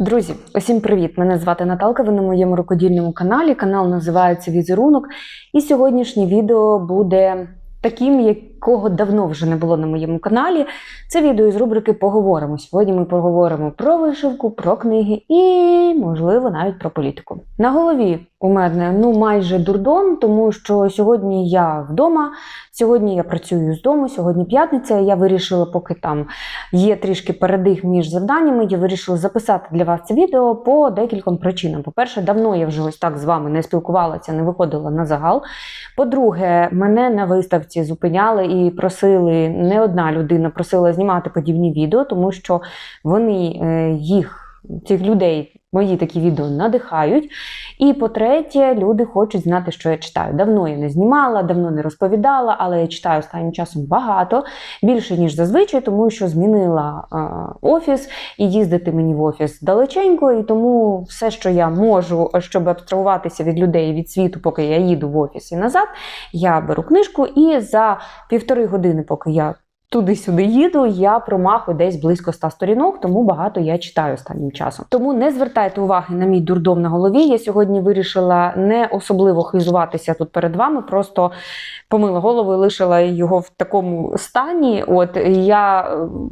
Друзі, усім привіт! Мене звати Наталка. Ви на моєму рукодільному каналі. Канал називається Візерунок. І сьогоднішнє відео буде таким, якого давно вже не було на моєму каналі. Це відео із рубрики Поговоримо. Сьогодні ми поговоримо про вишивку, про книги і, можливо, навіть про політику. На голові у мене ну майже дурдом, тому що сьогодні я вдома. Сьогодні я працюю з дому, сьогодні п'ятниця. Я вирішила, поки там є трішки передих між завданнями. Я вирішила записати для вас це відео по декільком причинам. По-перше, давно я вже ось так з вами не спілкувалася, не виходила на загал. По-друге, мене на виставці зупиняли і просили не одна людина просила знімати подібні відео, тому що вони е, їх. Цих людей мої такі відео надихають. І по-третє, люди хочуть знати, що я читаю. Давно я не знімала, давно не розповідала, але я читаю останнім часом багато, більше, ніж зазвичай, тому що змінила е, офіс і їздити мені в офіс далеченько. І тому все, що я можу, щоб абстрагуватися від людей від світу, поки я їду в офіс і назад, я беру книжку і за півтори години, поки я туди-сюди їду, я промахую десь близько 100 сторінок, тому багато я читаю останнім часом. Тому не звертайте уваги на мій дурдом на голові. Я сьогодні вирішила не особливо хизуватися тут перед вами, просто помила голову і лишила його в такому стані. От я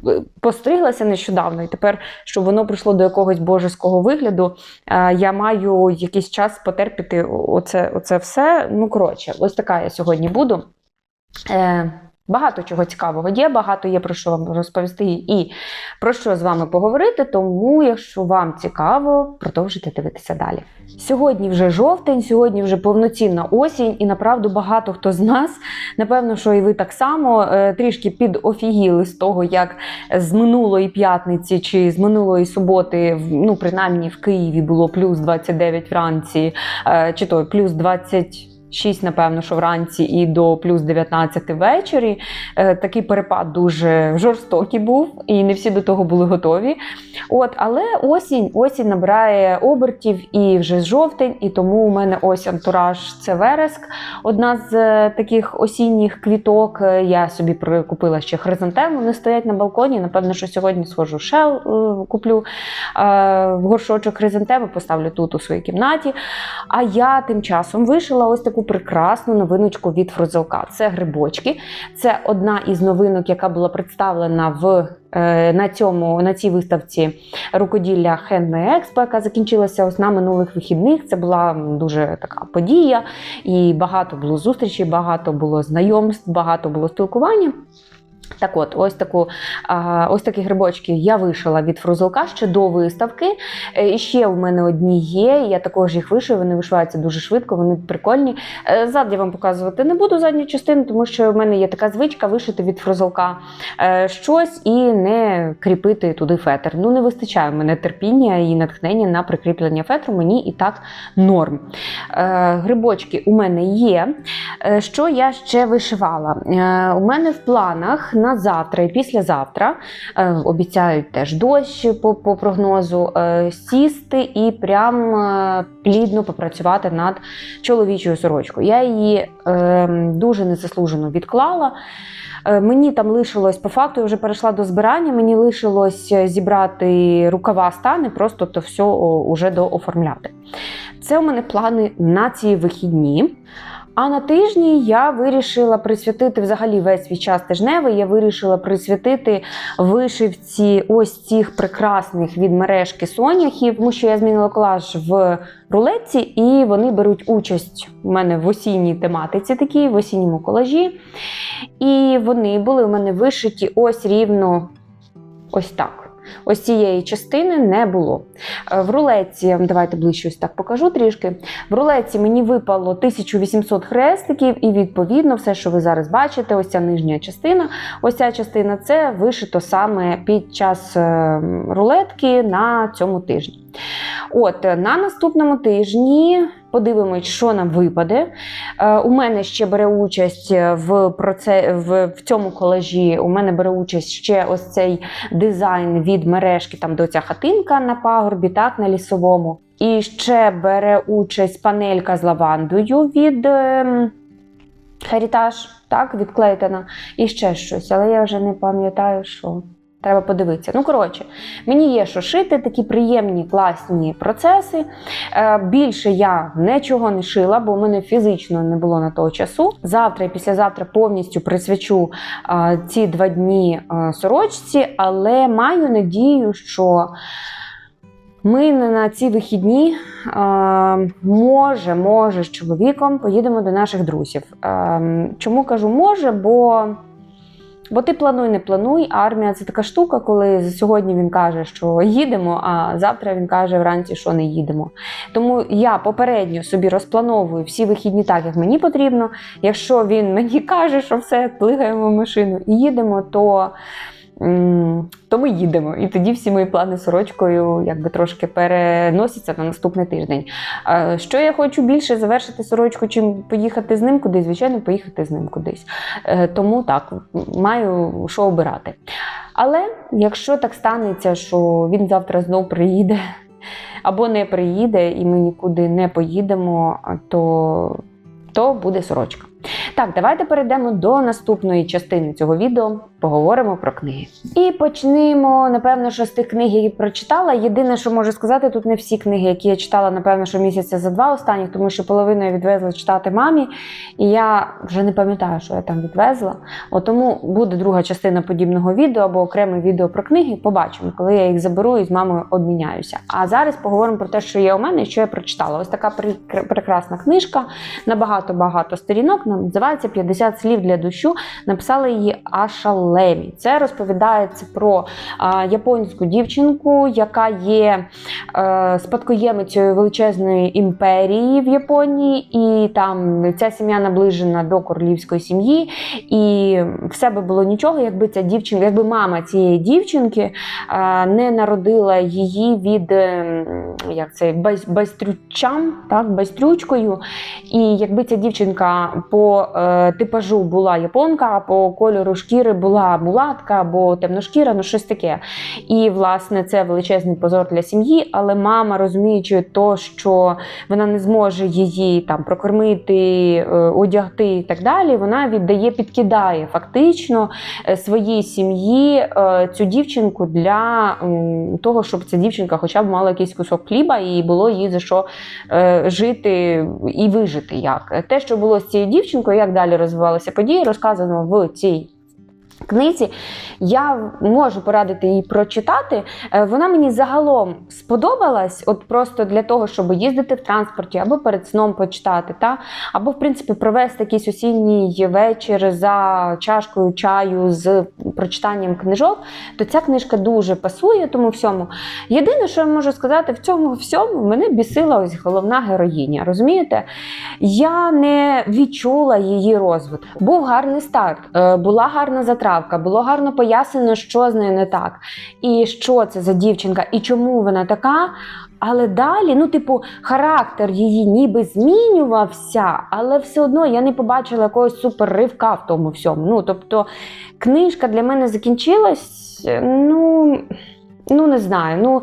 е, постриглася нещодавно, і тепер, щоб воно прийшло до якогось божеського вигляду, е, я маю якийсь час потерпіти оце, оце все. Ну, коротше, ось така я сьогодні буду. Е, Багато чого цікавого є, багато є про що вам розповісти і про що з вами поговорити. Тому, якщо вам цікаво, продовжуйте дивитися далі. Сьогодні вже жовтень, сьогодні вже повноцінна осінь, і направду багато хто з нас, напевно, що і ви так само е, трішки підофігіли з того, як з минулої п'ятниці чи з минулої суботи, ну принаймні в Києві було плюс 29 вранці, е, чи то плюс 20. 6, напевно, що вранці і до плюс 19 ввечері. Е, такий перепад дуже жорстокий був, і не всі до того були готові. От, Але осінь осінь набирає обертів і вже жовтень, і тому у мене ось антураж це вереск. Одна з е, таких осінніх квіток. Е, я собі прикупила ще хризантему, вони стоять на балконі. Напевно, що сьогодні схожу е, куплю е, горшочок хризантеми, поставлю тут у своїй кімнаті. А я тим часом вишила ось таку прекрасну новиночку від Фрузелка. Це грибочки. Це одна із новинок, яка була представлена в. е, На цьому на цій виставці рукоділля Handmade Expo, яка закінчилася ось на минулих вихідних. Це була дуже така подія, і багато було зустрічей, багато було знайомств, багато було спілкування. Так от, ось таку ось такі грибочки я вишила від фрузелка ще до виставки. Е, І ще у мене одні є. Я також їх вишию, вони вишиваються дуже швидко, вони прикольні. Е, Зад я вам показувати не буду задню частину, тому що в мене є така звичка вишити від фрузелка е, щось і не кріпити туди фетр. Ну, не вистачає в мене терпіння і натхнення на прикріплення фетру, мені і так норм. Грибочки у мене є. Що я ще вишивала? У мене в планах на завтра і післязавтра е, обіцяють теж дощ по, по прогнозу, е, сісти і прям е, плідно попрацювати над чоловічою сорочкою. Я її е, дуже незаслужено відклала. Мені там лишилось по факту, я вже перейшла до збирання. Мені лишилось зібрати рукава стани, просто то все уже дооформляти. Це у мене плани на ці вихідні. А на тижні я вирішила присвятити взагалі весь свій час тижневий. Я вирішила присвятити вишивці ось цих прекрасних від мережки соняхів, тому що я змінила колаж в рулетці, і вони беруть участь у мене в осінній тематиці, такій, в осінньому колажі. І вони були у мене вишиті ось рівно ось так. Ось цієї частини не було. Е, В рулетці, давайте ближче ось так покажу трішки. В рулетці мені випало 1800 хрестиків, і відповідно все, що ви зараз бачите, ось ця нижня частина. Ось ця частина це вишито саме під час е, рулетки на цьому тижні. От на наступному тижні подивимось, що нам випаде. Е, У мене ще бере участь в, проце... в, цьому колажі. У мене бере участь ще ось цей дизайн від мережки, там де ця хатинка на пагорбі, так, на лісовому. І ще бере участь панелька з лавандою від ем, Heritage, так, від. І ще щось, але я вже не пам'ятаю, що. Треба подивитися. Ну, коротше, мені є що шити, такі приємні, класні процеси. Е, більше я нічого не шила, бо в мене фізично не було на того часу. Завтра і післязавтра повністю присвячу е, ці два дні е, сорочці, але маю надію, що. Ми на ці вихідні може, може, з чоловіком поїдемо до наших друзів. Е, чому кажу може? Бо Бо ти плануй, не плануй. Армія це така штука, коли сьогодні він каже, що їдемо, а завтра він каже вранці, що не їдемо. Тому я попередньо собі розплановую всі вихідні так, як мені потрібно. Якщо він мені каже, що все, плигаємо в машину і їдемо, то то ми їдемо. І тоді всі мої плани сорочкою якби трошки переносяться на наступний тиждень. Що я хочу більше завершити сорочку, чим поїхати з ним кудись, звичайно, поїхати з ним кудись. Е, тому так, маю що обирати. Але якщо так станеться, що він завтра знов приїде або не приїде, і ми нікуди не поїдемо, то, то буде сорочка. Так, давайте перейдемо до наступної частини цього відео. Поговоримо про книги. І почнемо, напевно, що з тих книг, які прочитала. Єдине, що можу сказати, тут не всі книги, які я читала, напевно, що місяця за два останніх, тому що половину я відвезла читати мамі, і я вже не пам'ятаю, що я там відвезла. От тому буде друга частина подібного відео або окреме відео про книги. Побачимо, коли я їх заберу і з мамою обміняюся. А зараз поговоримо про те, що є у мене і що я прочитала. Ось така прекрасна книжка на багато-багато сторінок. Називається «50 слів для дощу. Написала її Аша Лемі. Це розповідається про а, японську дівчинку, яка є а, спадкоємицею величезної імперії в Японії, і там ця сім'я наближена до королівської сім'ї. І все би було нічого, якби ця дівчинка, якби мама цієї дівчинки а, не народила її від як це, байстрючам, так, байстрючкою. І якби ця дівчинка по е, типажу була японка, а по кольору шкіри була мулатка або темношкіра, ну щось таке. І, власне, це величезний позор для сім'ї, але мама, розуміючи, то, що вона не зможе її там прокормити, е, одягти і так далі, вона віддає, підкидає фактично е, своїй сім'ї е, цю дівчинку для того, щоб ця дівчинка хоча б мала якийсь кусок хліба і було їй за що жити і вижити. як. Те, що було з цією дівчинкою, як далі розвивалися події, розказано в цій книзі. Я можу порадити її прочитати. Е, вона мені загалом сподобалась, от просто для того, щоб їздити в транспорті або перед сном почитати, та? або, в принципі, провести якийсь осінній вечір за чашкою чаю з прочитанням книжок, то ця книжка дуже пасує тому всьому. Єдине, що я можу сказати, в цьому всьому мене бісила ось головна героїня. Розумієте? Я не відчула її розвитку. Був гарний старт, е, була гарна затратка затравка, було гарно пояснено, що з нею не так, і що це за дівчинка, і чому вона така. Але далі, ну, типу, характер її ніби змінювався, але все одно я не побачила якогось суперривка в тому всьому. Ну, тобто, книжка для мене закінчилась, ну, ну не знаю. ну...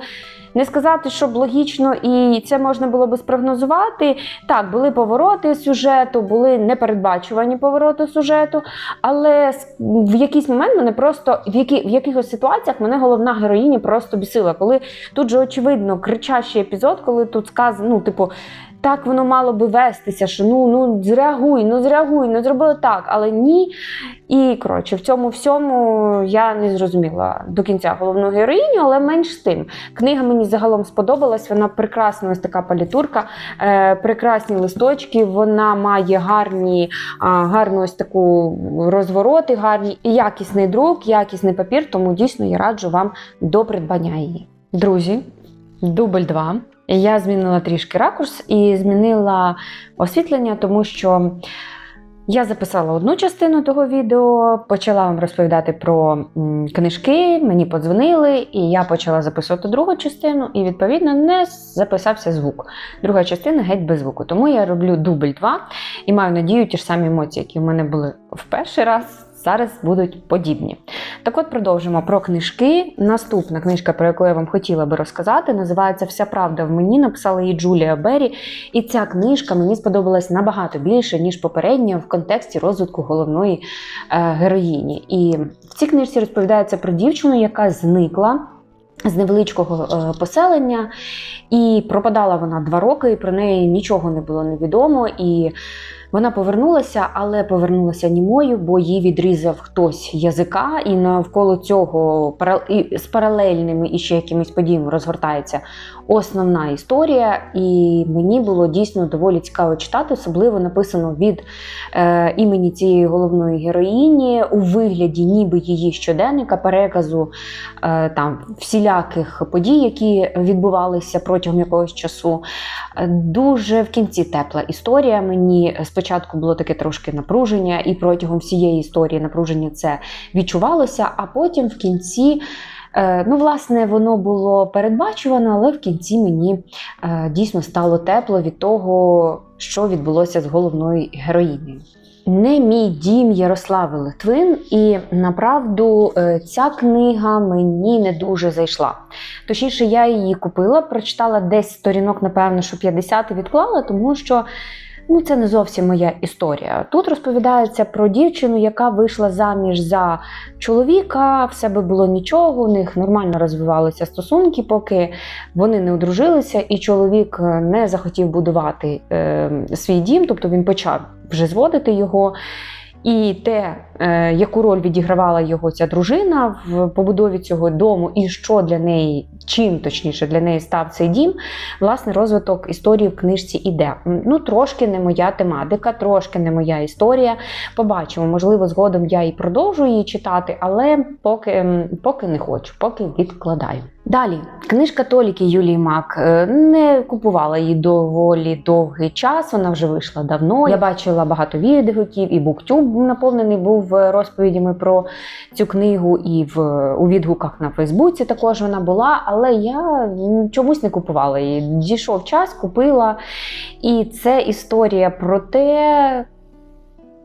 Не сказати, щоб логічно і це можна було би спрогнозувати. Так, були повороти сюжету, були непередбачувані повороти сюжету, але в якийсь момент мене просто в які, в якихось ситуаціях мене головна героїня просто бісила. Коли тут же очевидно кричащий епізод, коли тут сказано, ну, типу так воно мало би вестися, що ну ну зреагуй, ну зреагуй, ну зробили так, але ні. І коротше, в цьому всьому я не зрозуміла до кінця головну героїню, але менш з тим. Книга мені загалом сподобалась. Вона прекрасна, ось така палітурка, е, прекрасні листочки. Вона має гарні, гарну ось таку розвороти, гарні і якісний друк, якісний папір. Тому дійсно я раджу вам до придбання її. Друзі, дубль 2. Я змінила трішки ракурс і змінила освітлення, тому що я записала одну частину того відео, почала вам розповідати про книжки, мені подзвонили, і я почала записувати другу частину, і, відповідно, не записався звук. Друга частина геть без звуку. Тому я роблю дубль 2 і маю надію, ті ж самі емоції, які в мене були в перший раз зараз будуть подібні. Так от продовжимо про книжки. Наступна книжка, про яку я вам хотіла би розказати, називається Вся правда в мені. Написала її Джулія Беррі. І ця книжка мені сподобалась набагато більше, ніж попередня в контексті розвитку головної е, героїні. І в цій книжці розповідається про дівчину, яка зникла. З невеличкого е, поселення, і пропадала вона два роки, і про неї нічого не було невідомо. І вона повернулася, але повернулася німою, бо їй відрізав хтось язика, і навколо цього з паралельними і ще якимись подіями розгортається основна історія. І мені було дійсно доволі цікаво читати, особливо написано від е, імені цієї головної героїні у вигляді, ніби її щоденника, переказу е, там всіляких подій, які відбувалися протягом якогось часу. Е, Дуже в кінці тепла історія. Мені спочатку було таке трошки напруження, і протягом всієї історії напруження це відчувалося, а потім в кінці. Е, Ну, власне, воно було передбачувано, але в кінці мені е, дійсно стало тепло від того, що відбулося з головною героїнею. Не мій дім Ярослави Литвин, і направду е, ця книга мені не дуже зайшла. Точніше, я її купила, прочитала десь сторінок, напевно, що 50 і відклала, тому що ну, це не зовсім моя історія. Тут розповідається про дівчину, яка вийшла заміж за чоловіка, в себе було нічого, у них нормально розвивалися стосунки, поки вони не одружилися, і чоловік е, не захотів будувати е, свій дім, тобто він почав вже зводити його. І те, е, яку роль відігравала його ця дружина в побудові цього дому, і що для неї, чим точніше для неї став цей дім, власне, розвиток історії в книжці іде. Ну, трошки не моя тематика, трошки не моя історія. Побачимо, можливо, згодом я і продовжу її читати, але поки, поки не хочу, поки відкладаю. Далі, книжка Толіки Юлії Мак. Е, Не купувала її доволі довгий час. Вона вже вийшла давно. Я бачила багато відгуків, і буктюб наповнений був е, розповідями про цю книгу, і в у відгуках на Фейсбуці також вона була. Але я чомусь не купувала її. Дійшов час, купила. І це історія про те.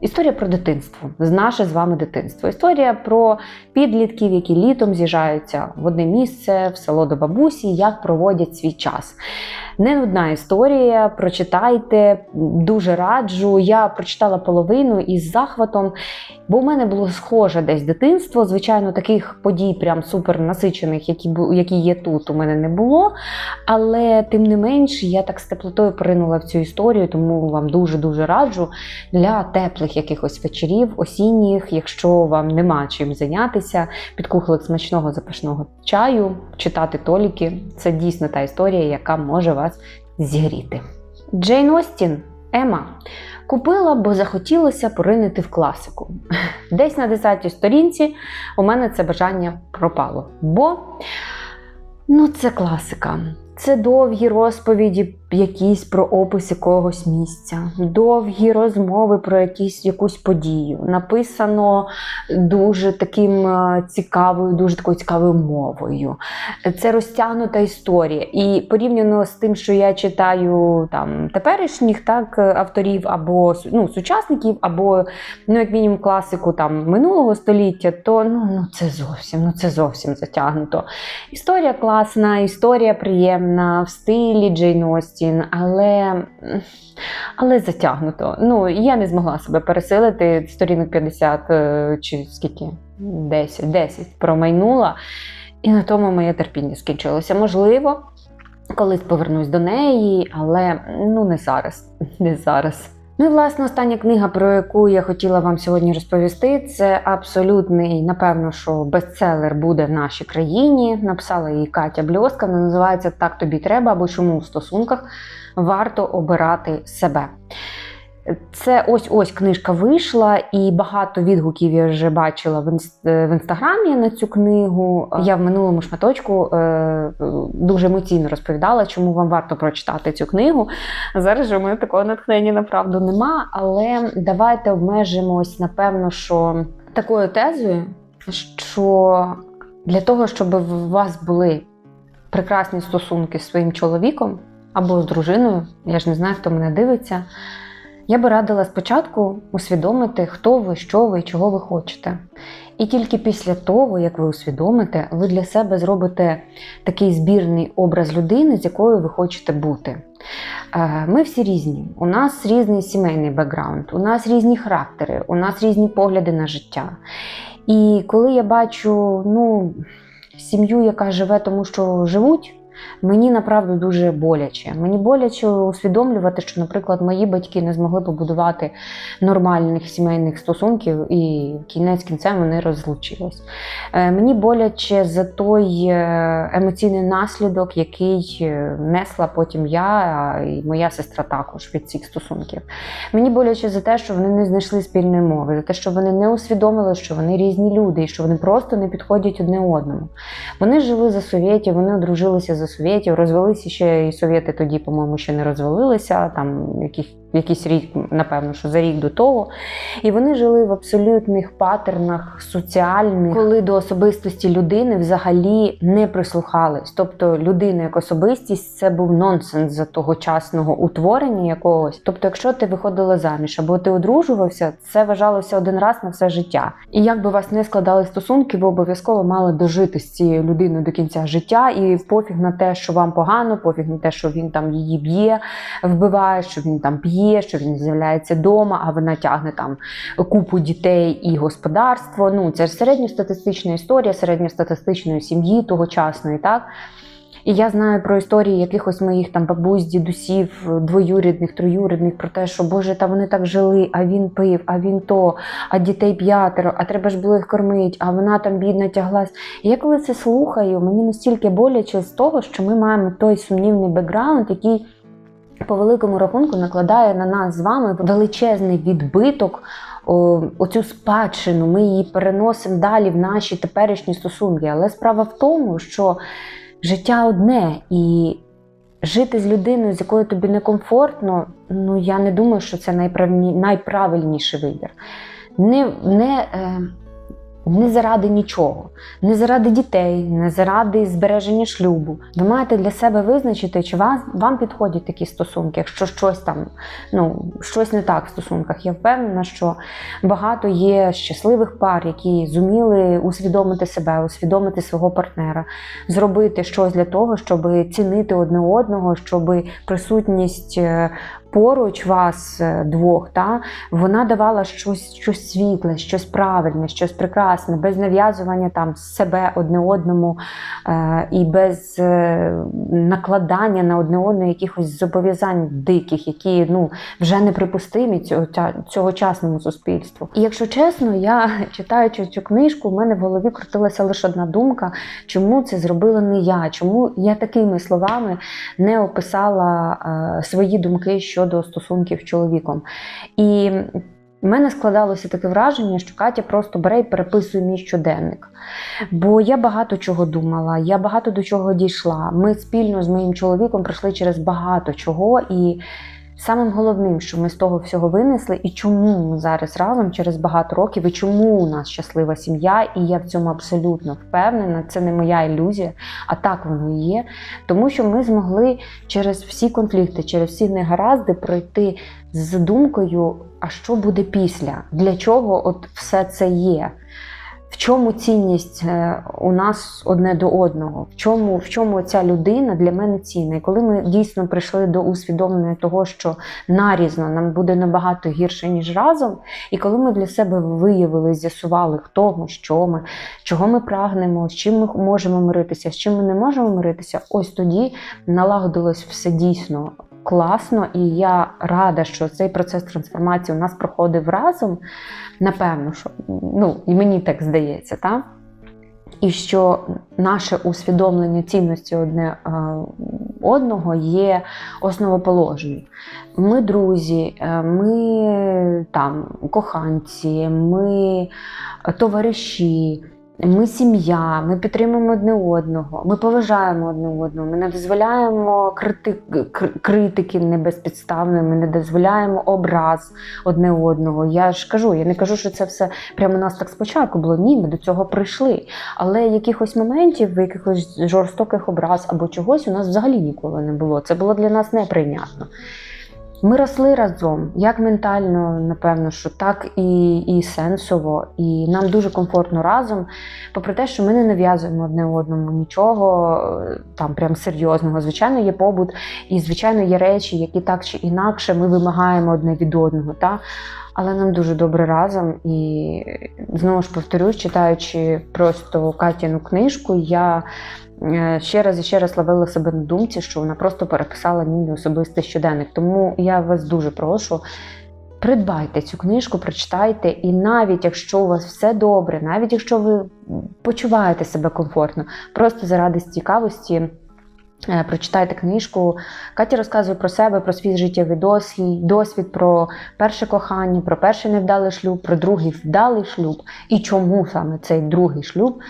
Історія про дитинство, з наше з вами дитинство. Історія про підлітків, які літом з'їжджаються в одне місце, в село до бабусі, як проводять свій час. Не нудна історія, прочитайте, дуже раджу. Я прочитала половину із захватом, бо в мене було схоже десь дитинство. Звичайно, таких подій, прям супер насичених, які, які є тут, у мене не було. Але тим не менш, я так з теплотою поринула в цю історію, тому вам дуже-дуже раджу для теплих якихось вечорів, осінніх, якщо вам нема чим зайнятися, під кухлик смачного запашного чаю, читати толіки. Це дійсно та історія, яка може вас зігріти. Джейн Остін, Ема. Купила, бо захотілося поринити в класику. Десь на 10-й сторінці у мене це бажання пропало. Бо ну, це класика. Це довгі розповіді якісь про опис якогось місця, довгі розмови про якісь, якусь подію. Написано дуже таким е, цікавою, дуже такою цікавою мовою. Це розтягнута історія. І порівняно з тим, що я читаю там теперішніх так, авторів або ну, сучасників, або ну, як мінімум класику там минулого століття, то ну, ну це зовсім, ну це зовсім затягнуто. Історія класна, історія приємна в стилі Джейн Остін, але, але затягнуто. Ну, я не змогла себе пересилити. Сторінок 50 е, чи скільки? 10, 10 промайнула. І на тому моє терпіння скінчилося. Можливо, колись повернусь до неї, але ну не зараз. Не зараз. Ну і власне остання книга, про яку я хотіла вам сьогодні розповісти, це абсолютний, напевно, що бестселер буде в нашій країні. Написала її Катя Бльоска. Вона називається Так тобі треба або чому в стосунках варто обирати себе. Це ось ось книжка вийшла, і багато відгуків я вже бачила в інстаграмі на цю книгу. Я в минулому шматочку е, дуже емоційно розповідала, чому вам варто прочитати цю книгу. Зараз же у мене такого натхнення направду нема. Але давайте обмежимось, напевно, що такою тезою, що для того, щоб у вас були прекрасні стосунки з своїм чоловіком або з дружиною, я ж не знаю, хто мене дивиться. Я би радила спочатку усвідомити, хто ви, що ви і чого ви хочете. І тільки після того, як ви усвідомите, ви для себе зробите такий збірний образ людини, з якою ви хочете бути. Е, Ми всі різні. У нас різний сімейний бекграунд, у нас різні характери, у нас різні погляди на життя. І коли я бачу ну, сім'ю, яка живе тому, що живуть. Мені направду дуже боляче. Мені боляче усвідомлювати, що, наприклад, мої батьки не змогли побудувати нормальних сімейних стосунків, і кінець кінцем вони розлучились. Е, Мені боляче за той е, емоційний наслідок, який е, несла потім я і моя сестра також від цих стосунків. Мені боляче за те, що вони не знайшли спільної мови, за те, що вони не усвідомили, що вони різні люди і що вони просто не підходять одне одному. Вони жили за совєтів, вони одружилися за совєтів, розвелися ще і совєти тоді, по-моєму, ще не розвалилися, там яких, якийсь рік, напевно, що за рік до того. І вони жили в абсолютних патернах соціальних, коли до особистості людини взагалі не прислухались. Тобто людина як особистість це був нонсенс за тогочасного утворення якогось. Тобто, якщо ти виходила заміж або ти одружувався, це вважалося один раз на все життя. І як би вас не складали стосунки, ви обов'язково мали дожити з цією людиною до кінця життя, і пофіг на те, що вам погано, пофіг на те, що він там її б'є, вбиває, що він там п'є, що він з'являється вдома, а вона тягне там купу дітей і господарство. Ну це ж середньостатистична історія середньостатистичної сім'ї тогочасної, так. І я знаю про історії якихось моїх там бабусь, дідусів, двоюрідних, троюрідних, про те, що Боже, та вони так жили, а він пив, а він то, а дітей п'ятеро, а треба ж було їх кормити, а вона там бідна тяглась. І я коли це слухаю, мені настільки боляче з того, що ми маємо той сумнівний бекграунд, який по великому рахунку накладає на нас з вами величезний відбиток. Оцю спадщину, ми її переносимо далі в наші теперішні стосунки. Але справа в тому, що життя одне, і жити з людиною, з якою тобі некомфортно, ну я не думаю, що це найправні, найправильніший вибір. Не, не, е, не заради нічого, не заради дітей, не заради збереження шлюбу. Ви маєте для себе визначити, чи вас, вам підходять такі стосунки, якщо щось там, ну, щось не так в стосунках. Я впевнена, що багато є щасливих пар, які зуміли усвідомити себе, усвідомити свого партнера, зробити щось для того, щоб цінити одне одного, щоб присутність е, поруч вас е, двох, та, вона давала щось, щось світле, щось правильне, щось прекрасне, без нав'язування там себе одне одному е, і без е, накладання на одне одне якихось зобов'язань диких, які ну, вже неприпустимі цього, цьогочасному суспільству. І якщо чесно, я читаючи цю книжку, в мене в голові крутилася лише одна думка, чому це зробила не я, чому я такими словами не описала е, свої думки щодо стосунків з чоловіком. І в мене складалося таке враження, що Катя просто бере і переписує мій щоденник. Бо я багато чого думала, я багато до чого дійшла. Ми спільно з моїм чоловіком пройшли через багато чого. І самим головним, що ми з того всього винесли, і чому ми зараз разом через багато років, і чому у нас щаслива сім'я, і я в цьому абсолютно впевнена, це не моя ілюзія, а так воно і є. Тому що ми змогли через всі конфлікти, через всі негаразди пройти з думкою, а що буде після? Для чого от все це є? В чому цінність е, у нас одне до одного? В чому в чому ця людина для мене цінна? І коли ми дійсно прийшли до усвідомлення того, що нарізно нам буде набагато гірше, ніж разом, і коли ми для себе виявили, з'ясували, хто ми, що ми, чого ми прагнемо, з чим ми можемо миритися, з чим ми не можемо миритися, ось тоді налагодилось все дійсно класно, і я рада, що цей процес трансформації у нас проходив разом. Напевно, що ну, і мені так здається, так? І що наше усвідомлення цінності одне е, одного є основоположним. Ми друзі, е, ми там коханці, ми товариші. Ми сім'я, ми підтримуємо одне одного, ми поважаємо одне одного, ми не дозволяємо крити... критики небезпідставної, ми не дозволяємо образ одне одного. Я ж кажу, я не кажу, що це все прямо у нас так спочатку було. Ні, ми до цього прийшли. Але якихось моментів, якихось жорстоких образ або чогось у нас взагалі ніколи не було. Це було для нас неприйнятно. Ми росли разом, як ментально, напевно, що так і, і сенсово, і нам дуже комфортно разом. Попри те, що ми не нав'язуємо одне одному нічого е, там прям серйозного. Звичайно, є побут, і звичайно є речі, які так чи інакше ми вимагаємо одне від одного. Та? Але нам дуже добре разом. І знову ж повторюсь, читаючи просто Катіну книжку, я ще раз і ще раз ловила себе на думці, що вона просто переписала мій особистий щоденник. Тому я вас дуже прошу. Придбайте цю книжку, прочитайте, і навіть якщо у вас все добре, навіть якщо ви почуваєте себе комфортно, просто заради цікавості е, прочитайте книжку. Катя розказує про себе, про свій життєвий досвід, досвід, про перше кохання, про перший невдалий шлюб, про другий вдалий шлюб, і чому саме цей другий шлюб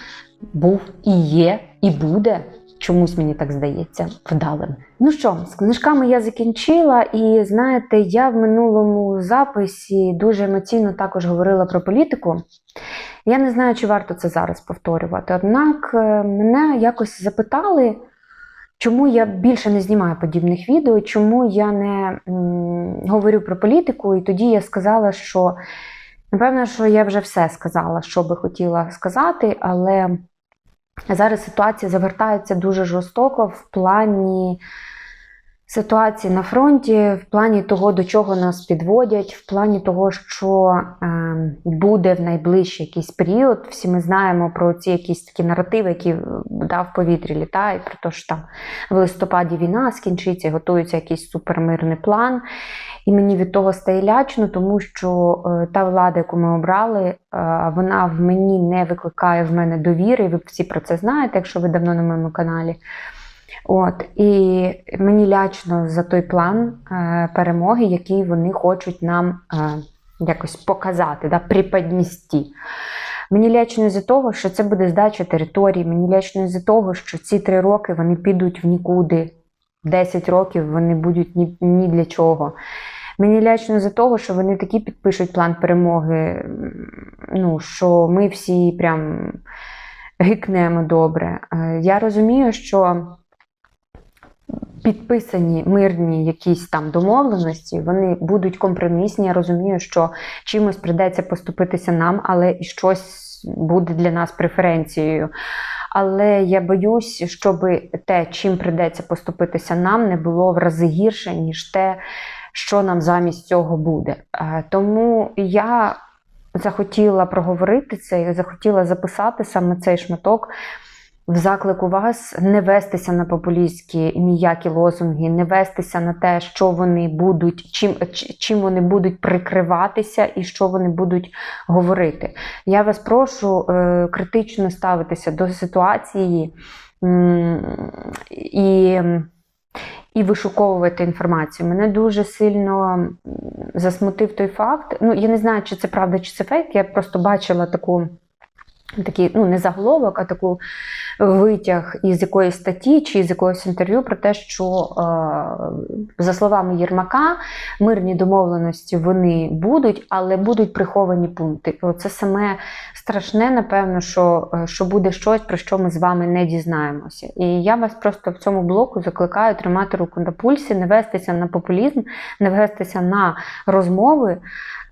був і є, і буде. Чомусь мені так здається вдалим. Ну що, з книжками я закінчила, і знаєте, я в минулому записі дуже емоційно також говорила про політику. Я не знаю, чи варто це зараз повторювати. Однак е, мене якось запитали, чому я більше не знімаю подібних відео, чому я не говорю про політику, і тоді я сказала, що напевно, що я вже все сказала, що би хотіла сказати, але. Зараз ситуація завертається дуже жорстоко в плані ситуації на фронті, в плані того, до чого нас підводять, в плані того, що е, буде в найближчий якийсь період. Всі ми знаємо про ці якісь такі наративи, які да, в повітрі літають, про те, що там в листопаді війна скінчиться, готується якийсь супермирний план. І мені від того стає лячно, тому що е, та влада, яку ми обрали, е, вона в мені не викликає в мене довіри. Ви всі про це знаєте, якщо ви давно на моєму каналі. От, І мені лячно за той план е, перемоги, який вони хочуть нам якось показати, да, приподністи. Мені лячно з-за того, що це буде здача території. Мені лячно з-за того, що ці три роки вони підуть в нікуди. 10 років вони будуть ні, ні для чого. Мені лячно за того, що вони такі підпишуть план перемоги, ну, що ми всі прям гикнемо добре. Е, Я розумію, що підписані мирні якісь там домовленості, вони будуть компромісні. Я розумію, що чимось прийдеться поступитися нам, але і щось буде для нас преференцією. Але я боюсь, щоб те, чим прийдеться поступитися нам, не було в рази гірше, ніж те, що нам замість цього буде. Е, Тому я захотіла проговорити це, я захотіла записати саме цей шматок в заклику вас не вестися на популістські ніякі лозунги, не вестися на те, що вони будуть, чим, чим вони будуть прикриватися і що вони будуть говорити. Я вас прошу е, критично ставитися до ситуації м, і. І вишуковувати інформацію. Мене дуже сильно засмутив той факт. Ну, я не знаю, чи це правда, чи це фейк. Я просто бачила таку, такий, ну, не заголовок, а таку витяг із якоїсь статті чи з якогось інтерв'ю про те, що, е, за словами Єрмака, мирні домовленості вони будуть, але будуть приховані пункти. Це саме страшне, напевно, що, е, що буде щось, про що ми з вами не дізнаємося. І я вас просто в цьому блоку закликаю тримати руку на пульсі, не вестися на популізм, не вестися на розмови.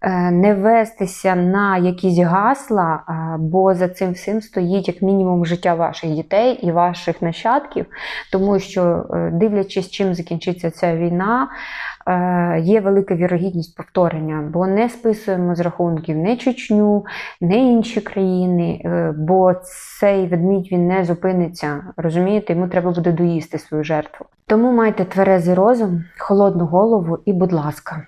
Е, не вестися на якісь гасла, бо за цим всім стоїть як мінімум життя ваших дітей і ваших нащадків, тому що, е, дивлячись, чим закінчиться ця війна, е, є велика вірогідність повторення, бо не списуємо з рахунків не Чечню, не інші країни, бо цей ведмідь він не зупиниться. Розумієте, йому треба буде доїсти свою жертву. Тому майте тверезий розум, холодну голову і, будь ласка,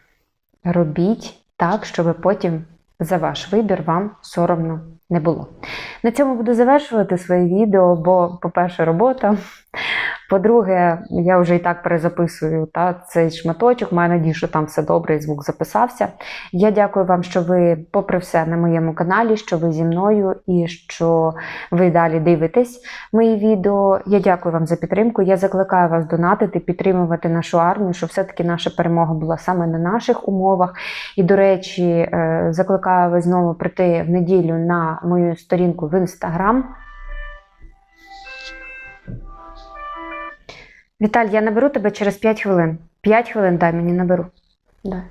робіть так, щоб потім за ваш вибір вам соромно не було. На цьому буду завершувати своє відео, бо, по-перше, робота. По-друге, я вже і так перезаписую та, цей шматочок, маю надію, що там все добре і звук записався. Я дякую вам, що ви, попри все, на моєму каналі, що ви зі мною і що ви далі дивитесь мої відео. Я дякую вам за підтримку. Я закликаю вас донатити, підтримувати нашу армію, щоб все-таки наша перемога була саме на наших умовах. І, до речі, е, закликаю вас знову прийти в неділю на мою сторінку в інстаграм. Віталь, я наберу тебе через 5 хвилин. 5 хвилин дай мені наберу. Да.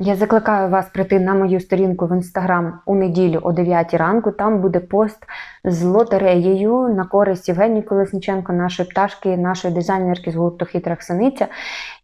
Я закликаю вас прийти на мою сторінку в інстаграм у неділю о 9 ранку. Там буде пост з лотереєю на користь Євгенії Колесніченко, нашої пташки, нашої дизайнерки з гурту Хитра Ксениця.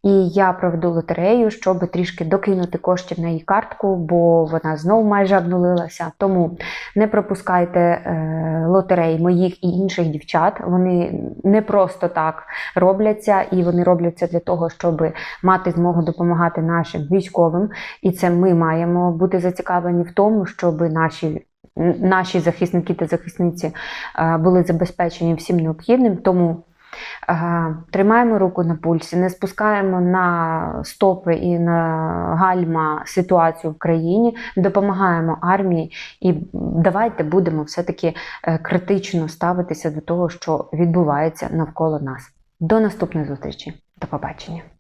І я проведу лотерею, щоб трішки докинути коштів на її картку, бо вона знову майже обнулилася. Тому не пропускайте е, лотерей моїх і інших дівчат. Вони не просто так робляться, і вони робляться для того, щоб мати змогу допомагати нашим військовим. І це ми маємо бути зацікавлені в тому, щоб наші. Наші захисники та захисниці е, були забезпечені всім необхідним, тому е, тримаємо руку на пульсі, не спускаємо на стопи і на гальма ситуацію в країні, допомагаємо армії і давайте будемо все-таки е, критично ставитися до того, що відбувається навколо нас. До наступної зустрічі. До побачення.